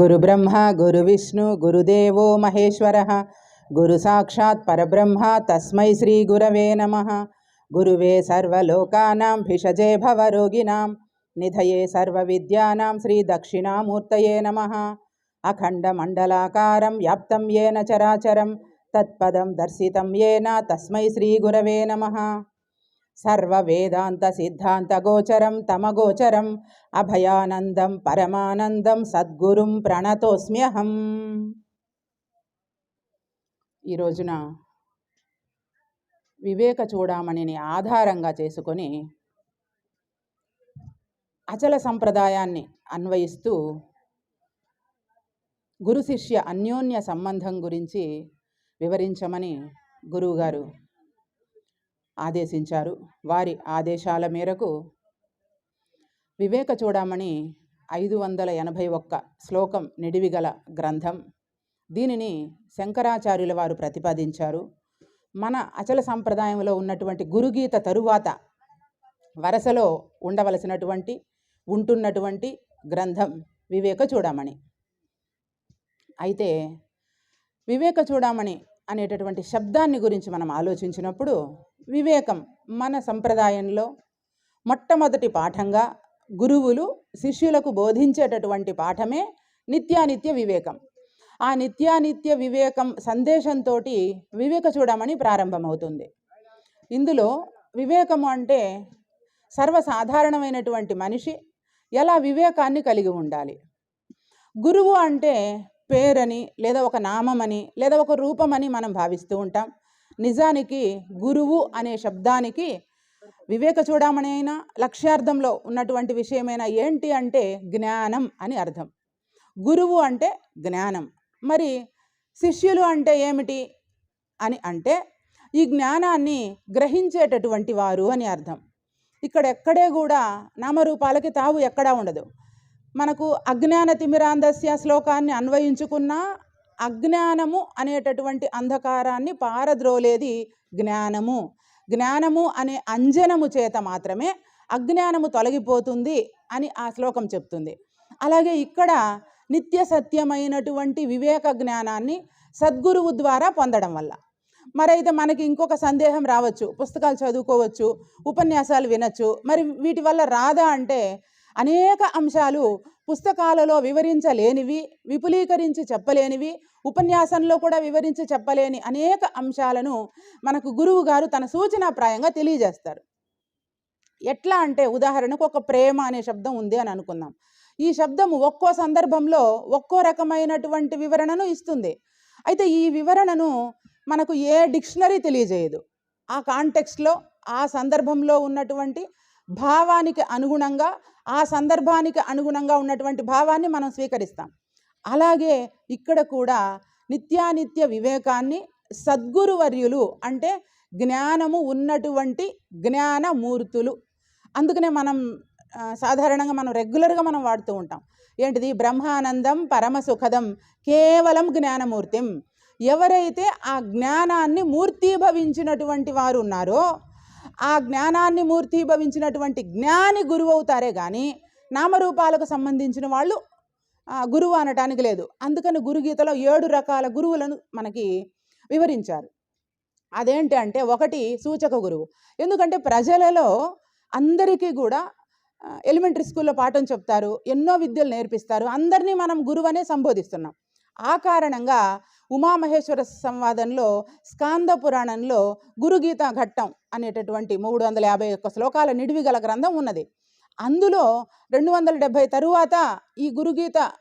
గురుబ్రహ్మ గురువిష్ణు గురుదేవో మహేశ్వర. గురు సాక్షాత్ పరబ్రహ్మ తస్మై శ్రీ గురవే నమ. గురువే సర్వలోకానాం భిషజే భవరోగిణాం. నిధయే సర్వవిద్యానాం శ్రీ దక్షిణామూర్తయే నమ. అఖండమండలాకారం వ్యాప్తం ఏన చరాచరం. తత్పదం దర్శితం ఏన తస్మై శ్రీ గురవే నమ. సర్వవేదాంత సిద్ధాంత గోచరం తమగోచరం అభయానందం పరమానందం సద్గురుం ప్రణతోస్మ్యహం. ఈ రోజున వివేక చూడామణిని ఆధారంగా చేసుకొని అచల సంప్రదాయాన్ని అన్వయిస్తూ గురు శిష్య అన్యోన్య సంబంధం గురించి వివరించమని గురువుగారు ఆదేశించారు. వారి ఆదేశాల మేరకు వివేక చూడమని ఐదు వందల ఎనభై ఒక్క శ్లోకం నిడివిగల గ్రంథం. దీనిని శంకరాచార్యుల వారు ప్రతిపాదించారు. మన అచల సంప్రదాయంలో ఉన్నటువంటి గురుగీత తరువాత వరసలో ఉండవలసినటువంటి ఉంటున్నటువంటి గ్రంథం వివేక చూడమని అయితే వివేక చూడమని అనేటటువంటి శబ్దాన్ని గురించి మనం ఆలోచించినప్పుడు వివేకం మన సంప్రదాయంలో మొట్టమొదటి పాఠంగా గురువులు శిష్యులకు బోధించేటటువంటి పాఠమే నిత్యానిత్య వివేకం. ఆ నిత్యానిత్య వివేకం సందేశంతో వివేక చూడమని ప్రారంభమవుతుంది. ఇందులో వివేకము అంటే సర్వసాధారణమైనటువంటి మనిషి ఎలా వివేకాన్ని కలిగి ఉండాలి? గురువు అంటే పేరని లేదా ఒక నామమని లేదా ఒక రూపమని మనం భావిస్తూ ఉంటాం. నిజానికి గురువు అనే శబ్దానికి వివేక చూడమని అయినా లక్ష్యార్థంలో ఉన్నటువంటి విషయమైనా ఏంటి అంటే జ్ఞానం అని అర్థం. గురువు అంటే జ్ఞానం. మరి శిష్యులు అంటే ఏమిటి అని అంటే ఈ జ్ఞానాన్ని గ్రహించేటటువంటి వారు అని అర్థం. ఇక్కడ ఎక్కడే కూడా నామరూపాలకి తావు ఎక్కడా ఉండదు. మనకు అజ్ఞాన తిమిరాంధస్య శ్లోకాన్ని అన్వయించుకున్న అజ్ఞానము అనేటటువంటి అంధకారాన్ని పారద్రోలేది జ్ఞానము. జ్ఞానము అనే అంజనము చేత మాత్రమే అజ్ఞానము తొలగిపోతుంది అని ఆ శ్లోకం చెప్తుంది. అలాగే ఇక్కడ నిత్య సత్యమైనటువంటి వివేక జ్ఞానాన్ని సద్గురువు ద్వారా పొందడం వల్ల. మరైతే మనకి ఇంకొక సందేహం రావచ్చు పుస్తకాలు చదువుకోవచ్చు ఉపన్యాసాలు వినొచ్చు మరి వీటి వల్ల రాదా అంటే అనేక అంశాలు పుస్తకాలలో వివరించలేనివి విపులీకరించి చెప్పలేనివి ఉపన్యాసంలో కూడా వివరించి చెప్పలేని అనేక అంశాలను మనకు గురువు గారు తన సూచనాప్రాయంగా తెలియజేస్తారు. ఎట్లా అంటే ఉదాహరణకు ఒక ప్రేమ అనే శబ్దం ఉంది అని అనుకుందాం. ఈ శబ్దము ఒక్కో సందర్భంలో ఒక్కో రకమైనటువంటి వివరణను ఇస్తుంది. అయితే ఈ వివరణను మనకు ఏ డిక్షనరీ తెలియజేయదు. ఆ కాంటెక్స్ట్లో ఆ సందర్భంలో ఉన్నటువంటి భావానికి అనుగుణంగా ఆ సందర్భానికి అనుగుణంగా ఉన్నటువంటి భావాన్ని మనం స్వీకరిస్తాం. అలాగే ఇక్కడ కూడా నిత్యానిత్య వివేకాన్ని సద్గురువర్యులు అంటే జ్ఞానము ఉన్నటువంటి జ్ఞానమూర్తులు. అందుకనే మనం సాధారణంగా మనం రెగ్యులర్గా మనం వాడుతూ ఉంటాం. ఏంటిది? బ్రహ్మానందం పరమ సుఖదం కేవలం జ్ఞానమూర్తిం. ఎవరైతే ఆ జ్ఞానాన్ని మూర్తీభవించినటువంటి వారు ఉన్నారో ఆ జ్ఞానాన్ని మూర్తీభవించినటువంటి జ్ఞాని గురువు అవుతారే కానీ నామరూపాలకు సంబంధించిన వాళ్ళు గురువు అనటానికి లేదు. అందుకని గురుగీతలో ఏడు రకాల గురువులను మనకి వివరించారు. అదేంటి అంటే ఒకటి సూచక గురువు. ఎందుకంటే ప్రజలలో అందరికీ కూడా ఎలిమెంటరీ స్కూల్లో పాఠం చెప్తారు ఎన్నో విద్యలు నేర్పిస్తారు అందరినీ మనం గురువు అనే సంబోధిస్తున్నాం. ఆ కారణంగా ఉమామహేశ్వర సంవాదంలో స్కాంద పురాణంలో గురుగీత ఘట్టం అనేటటువంటి మూడు వందల యాభై ఒక్క శ్లోకాల నిడివి గల గ్రంథం ఉన్నది. అందులో రెండు వందల డెబ్భై తరువాత ఈ గురుగీత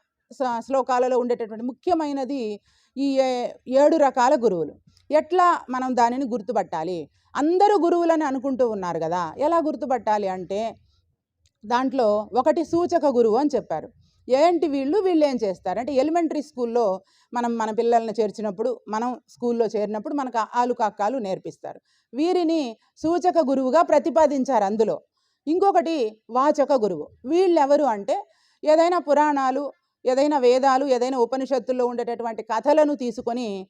శ్లోకాలలో ఉండేటటువంటి ముఖ్యమైనది ఈ ఏ- ఏడు రకాల గురువులు. ఎట్లా మనం దానిని గుర్తుపట్టాలి? అందరూ గురువులని అనుకుంటూ ఉన్నారు కదా ఎలా గుర్తుపట్టాలి అంటే దాంట్లో ఒకటి సూచక గురువు అని చెప్పారు. ఏంటి వీళ్ళు? వీళ్ళు ఏం చేస్తారు? అంటే ఎలిమెంటరీ స్కూల్లో మనం మన పిల్లల్ని చేర్చినప్పుడు మనం స్కూల్లో చేరినప్పుడు మనకు ఆలు కాకాలు నేర్పిస్తారు. వీరిని సూచక గురువుగా ప్రతిపాదించారు అందులో. ఇంకొకటి వాచక గురువు. వీళ్ళెవరు అంటే ఏదైనా పురాణాలు ఏదైనా వేదాలు ఏదైనా ఉపనిషత్తుల్లో ఉండేటటువంటి కథలను తీసుకొని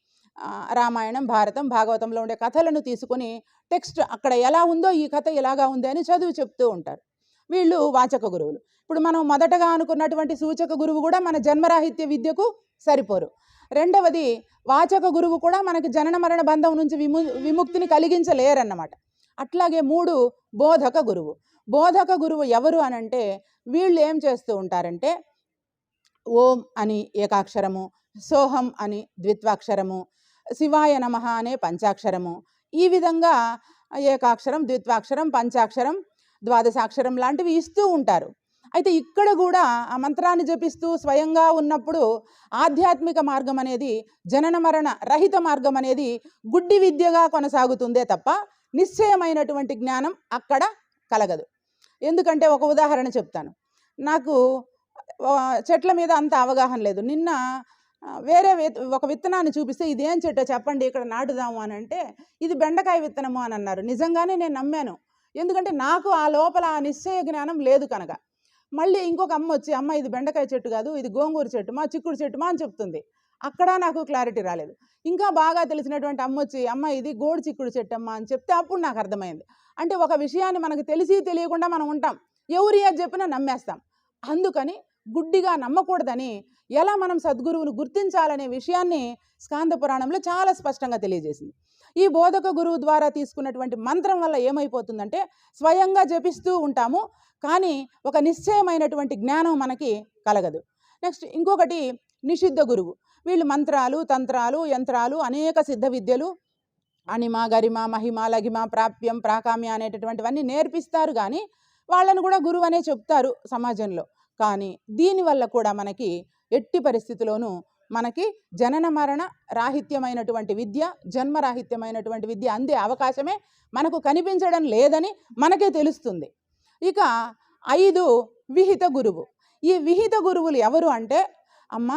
రామాయణం భారతం భాగవతంలో ఉండే కథలను తీసుకొని టెక్స్ట్ అక్కడ ఎలా ఉందో ఈ కథ ఇలాగా ఉంది అని చదువు చెప్తూ ఉంటారు. వీళ్ళు వాచక గురువులు. ఇప్పుడు మనం మొదటగా అనుకున్నటువంటి సూచక గురువు కూడా మన జన్మరాహిత్య విద్యకు సరిపోరు. రెండవది వాచక గురువు కూడా మనకి జనన మరణ బంధం నుంచి విము విముక్తిని కలిగించలేరన్నమాట. అట్లాగే మూడు బోధక గురువు. బోధక గురువు ఎవరు అనంటే వీళ్ళు ఏం చేస్తూ ఉంటారంటే ఓం అని ఏకాక్షరము సోహం అని ద్విత్వాక్షరము శివాయ నమః అనే పంచాక్షరము. ఈ విధంగా ఏకాక్షరం ద్విత్వాక్షరం పంచాక్షరం ద్వాదశాక్షరం లాంటివి ఇస్తూ ఉంటారు. అయితే ఇక్కడ కూడా ఆ మంత్రాన్ని జపిస్తూ స్వయంగా ఉన్నప్పుడు ఆధ్యాత్మిక మార్గం అనేది జనన మరణ రహిత మార్గం అనేది గుడ్డి విద్యగా కొనసాగుతుందే తప్ప నిశ్చయమైనటువంటి జ్ఞానం అక్కడ కలగదు. ఎందుకంటే ఒక ఉదాహరణ చెప్తాను. నాకు చెట్ల మీద అంత అవగాహన లేదు. నిన్న వేరే ఒక విత్తనాన్ని చూపిస్తే ఇదేం చెట్టు చెట్టో చెప్పండి ఇక్కడ నాటుదాము అని అంటే ఇది బెండకాయ విత్తనము అని అన్నారు. నిజంగానే నేను నమ్మాను. ఎందుకంటే నాకు ఆ లోపల ఆ నిశ్చయ జ్ఞానం లేదు కనుక. మళ్ళీ ఇంకొక అమ్మ వచ్చి అమ్మ ఇది బెండకాయ చెట్టు కాదు ఇది గోంగూర చెట్టు మా చిక్కుడు చెట్టు మా అని చెప్తుంది. అక్కడ నాకు క్లారిటీ రాలేదు. ఇంకా బాగా తెలిసినటువంటి అమ్మ వచ్చి అమ్మ ఇది గోడు చిక్కుడు చెట్టు అమ్మ అని చెప్తే అప్పుడు నాకు అర్థమైంది. అంటే ఒక విషయాన్ని మనకు తెలిసి తెలియకుండా మనం ఉంటాం. ఎవరు ఏది చెప్పినా నమ్మేస్తాం. అందుకని గుడ్డిగా నమ్మకూడదని ఎలా మనం సద్గురువును గుర్తించాలనే విషయాన్ని స్కాంద పురాణంలో చాలా స్పష్టంగా తెలియజేసింది. ఈ బోధక గురువు ద్వారా తీసుకున్నటువంటి మంత్రం వల్ల ఏమైపోతుందంటే స్వయంగా జపిస్తూ ఉంటాము కానీ ఒక నిశ్చయమైనటువంటి జ్ఞానం మనకి కలగదు. నెక్స్ట్ ఇంకొకటి నిషిద్ధ గురువు. వీళ్ళు మంత్రాలు తంత్రాలు యంత్రాలు అనేక సిద్ధ విద్యలు అనిమ గరిమ మహిమ లగిమ ప్రాప్యం ప్రాకామ్య అనేటటువంటివన్నీ నేర్పిస్తారు కానీ వాళ్ళని కూడా గురువు అనే చెప్తారు సమాజంలో. కానీ దీనివల్ల కూడా మనకి ఎట్టి పరిస్థితిలోనూ మనకి జనన మరణ రాహిత్యమైనటువంటి విద్య జన్మరాహిత్యమైనటువంటి విద్య అందే అవకాశమే మనకు కనిపించడం లేదని మనకే తెలుస్తుంది. ఇక ఐదు విహిత గురువు. ఈ విహిత గురువులు ఎవరు అంటే అమ్మ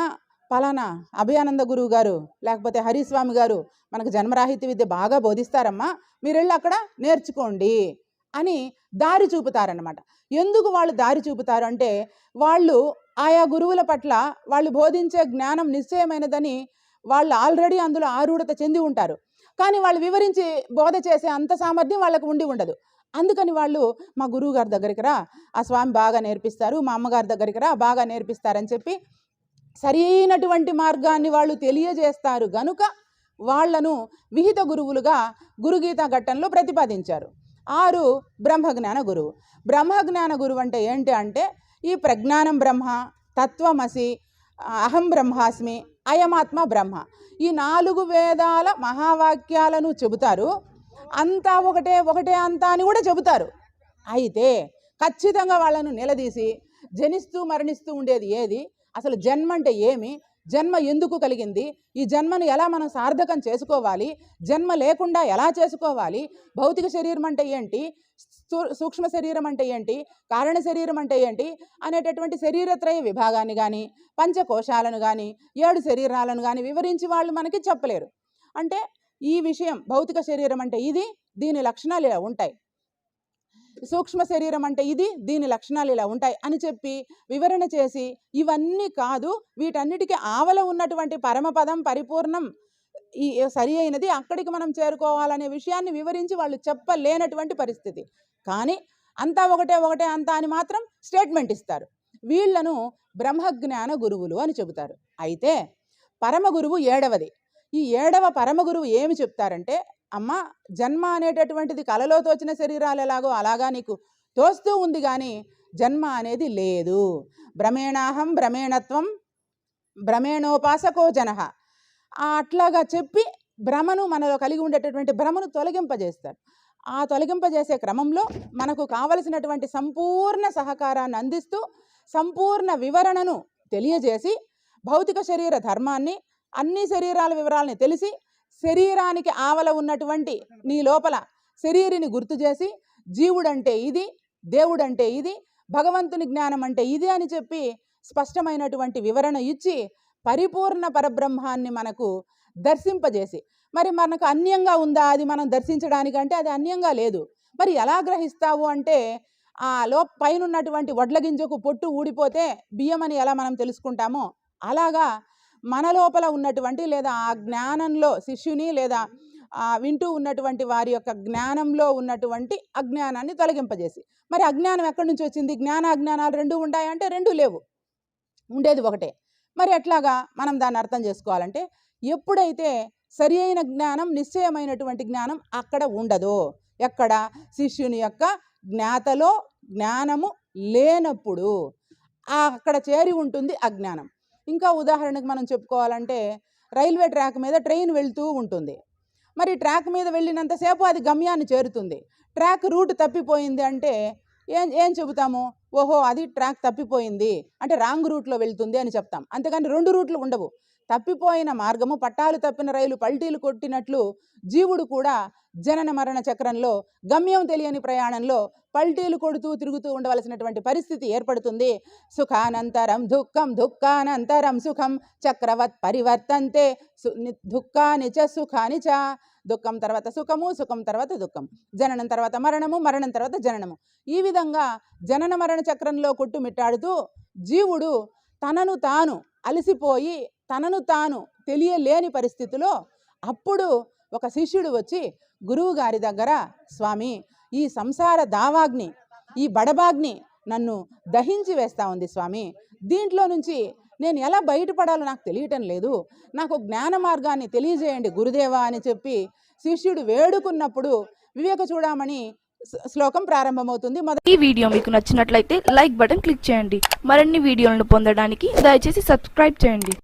పలానా అభయానంద గురువు గారు లేకపోతే హరిస్వామి గారు మనకు జన్మరాహిత్య విద్య బాగా బోధిస్తారమ్మా మీరు వెళ్ళి అక్కడ నేర్చుకోండి. అని దారి చూపుతారనమాట ఎందుకు వాళ్ళు దారి చూపుతారు అంటే వాళ్ళు ఆయా గురువుల పట్ల వాళ్ళు బోధించే జ్ఞానం నిశ్చయమైనదని వాళ్ళు ఆల్రెడీ అందులో ఆరూఢత చెంది ఉంటారు. కానీ వాళ్ళు వివరించి బోధ చేసే అంత సామర్థ్యం వాళ్ళకు ఉండి ఉండదు. అందుకని వాళ్ళు మా గురువు గారి దగ్గరికి రా ఆ స్వామి బాగా నేర్పిస్తారు మా అమ్మగారి దగ్గరికి రా బాగా నేర్పిస్తారని చెప్పి సరైనటువంటి మార్గాన్ని వాళ్ళు తెలియజేస్తారు గనుక వాళ్ళను విహిత గురువులుగా గురుగీత ఘట్టంలో ప్రతిపాదించారు. ఆరు బ్రహ్మజ్ఞాన గురువు బ్రహ్మజ్ఞాన గురువు అంటే ఏంటి అంటే ఈ ప్రజ్ఞానం బ్రహ్మ తత్వమసి అహం బ్రహ్మాస్మి అయమాత్మ బ్రహ్మ. ఈ నాలుగు వేదాల మహావాక్యాలను చెబుతారు. అంతా ఒకటే ఒకటే అంతా అని కూడా చెబుతారు. అయితే ఖచ్చితంగా వాళ్ళను నిలదీసి జనిస్తూ మరణిస్తూ ఉండేది ఏది? అసలు జన్మ అంటే ఏమి? జన్మ ఎందుకు కలిగింది? ఈ జన్మను ఎలా మనం సార్థకం చేసుకోవాలి? జన్మ లేకుండా ఎలా చేసుకోవాలి? భౌతిక శరీరం అంటే ఏంటి? సూక్ష్మ శరీరం అంటే ఏంటి? కారణ శరీరం అంటే ఏంటి? అనేటటువంటి శరీరత్రయ విభాగాన్ని కానీ పంచకోశాలను కానీ ఏడు శరీరాలను కానీ వివరించి వాళ్ళు మనకి చెప్పలేరు. అంటే ఈ విషయం భౌతిక శరీరం అంటే ఇది దీని లక్షణాలు ఇలా ఉంటాయి. సూక్ష్మ శరీరం అంటే ఇది దీని లక్షణాలు ఇలా ఉంటాయి అని చెప్పి వివరణ చేసి ఇవన్నీ కాదు వీటన్నిటికీ ఆవల ఉన్నటువంటి పరమపదం పరిపూర్ణం ఈ సరి అయినది అక్కడికి మనం చేరుకోవాలనే విషయాన్ని వివరించి వాళ్ళు చెప్పలేనటువంటి పరిస్థితి. కానీ అంతా ఒకటే ఒకటే అంతా అని మాత్రం స్టేట్మెంట్ ఇస్తారు. వీళ్ళను బ్రహ్మజ్ఞాన గురువులు అని చెబుతారు. అయితే పరమ గురువు ఏడవది. ఈ ఏడవ పరమ గురువు ఏమి చెప్తారంటే అమ్మ జన్మ అనేటటువంటిది కలలో తోచిన శరీరాలు ఎలాగో అలాగా నీకు తోస్తూ ఉంది కానీ జన్మ అనేది లేదు. భ్రమేణాహం భ్రమేణత్వం భ్రమేణోపాసకో జన. అట్లాగా చెప్పి భ్రమను మనలో కలిగి ఉండేటటువంటి భ్రమను తొలగింపజేస్తారు. ఆ తొలగింపజేసే క్రమంలో మనకు కావలసినటువంటి సంపూర్ణ సహకారాన్ని అందిస్తూ సంపూర్ణ వివరణను తెలియజేసి భౌతిక శరీర ధర్మాన్ని అన్ని శరీరాల వివరాలని తెలిసి శరీరానికి ఆవల ఉన్నటువంటి నీ లోపల శరీరిని గుర్తు చేసి జీవుడంటే ఇది దేవుడంటే ఇది భగవంతుని జ్ఞానం అంటే ఇది అని చెప్పి స్పష్టమైనటువంటి వివరణ ఇచ్చి పరిపూర్ణ పరబ్రహ్మాన్ని మనకు దర్శింపజేసి మరి మనకు అన్యంగా ఉందా? అది మనం దర్శించడానికంటే అది అన్యంగా లేదు. మరి ఎలా గ్రహిస్తావు అంటే ఆ లో పైన ఉన్నటువంటి వడ్ల గింజకు పొట్టు ఊడిపోతే బియ్యం అని ఎలా మనం తెలుసుకుంటామో అలాగా మన లోపల ఉన్నటువంటి లేదా ఆ జ్ఞానంలో శిష్యుని లేదా వింటూ ఉన్నటువంటి వారి యొక్క జ్ఞానంలో ఉన్నటువంటి అజ్ఞానాన్ని తొలగింపజేసి. మరి అజ్ఞానం ఎక్కడి నుంచి వచ్చింది? జ్ఞాన అజ్ఞానాలు రెండు ఉంటాయంటే రెండు లేవు. ఉండేది ఒకటే. మరి ఎట్లాగా మనం దాన్ని అర్థం చేసుకోవాలంటే ఎప్పుడైతే సరి అయిన జ్ఞానం నిశ్చయమైనటువంటి జ్ఞానం అక్కడ ఉండదో ఎక్కడ? శిష్యుని యొక్క జ్ఞాతలో జ్ఞానము లేనప్పుడు అక్కడ చేరి ఉంటుంది అజ్ఞానం. ఇంకా ఉదాహరణకు మనం చెప్పుకోవాలంటే రైల్వే ట్రాక్ మీద ట్రైన్ వెళ్తూ ఉంటుంది. మరి ట్రాక్ మీద వెళ్ళినంతసేపు అది గమ్యాన్ని చేరుతుంది. ట్రాక్ రూట్ తప్పిపోయింది అంటే ఏం ఏం చెబుతాము? ఓహో అది ట్రాక్ తప్పిపోయింది. అంటే రాంగ్ రూట్లో వెళ్తుంది అని చెప్తాం. అంతేకాని రెండు రూట్లు ఉండవు. తప్పిపోయిన మార్గము పట్టాలు తప్పిన రైలు పల్టీలు కొట్టినట్లు జీవుడు కూడా జనన మరణ చక్రంలో గమ్యం తెలియని ప్రయాణంలో పల్టీలు కొడుతూ తిరుగుతూ ఉండవలసినటువంటి పరిస్థితి ఏర్పడుతుంది. సుఖానంతరం దుఃఖం దుఃఖానంతరం సుఖం చక్రవత్ పరివర్తంతే సు- ని- దుఃఖాని చ సుఖాని చ. దుఃఖం తర్వాత సుఖము సుఖం తర్వాత దుఃఖం. జననం తర్వాత మరణము మరణం తర్వాత జననము. ఈ విధంగా జనన మరణ చక్రంలో కొట్టుమిట్టాడుతూ జీవుడు తనను తాను అలసిపోయి తనను తాను తెలియలేని పరిస్థితిలో అప్పుడు ఒక శిష్యుడు వచ్చి గురువు గారి దగ్గర స్వామి ఈ సంసార దావాగ్ని ఈ బడబాగ్ని నన్ను దహించి వేస్తా ఉంది స్వామి. దీంట్లో నుంచి నేను ఎలా బయటపడాలో నాకు తెలియటం లేదు. నాకు జ్ఞాన మార్గాన్ని తెలియజేయండి గురుదేవా అని చెప్పి శిష్యుడు వేడుకున్నప్పుడు వివేక చూడమని శ్లోకం ప్రారంభమవుతుంది. ఈ వీడియో మీకు నచ్చినట్లయితే లైక్ బటన్ క్లిక్ చేయండి. మరిన్ని వీడియోలను పొందడానికి దయచేసి సబ్స్క్రైబ్ చేయండి.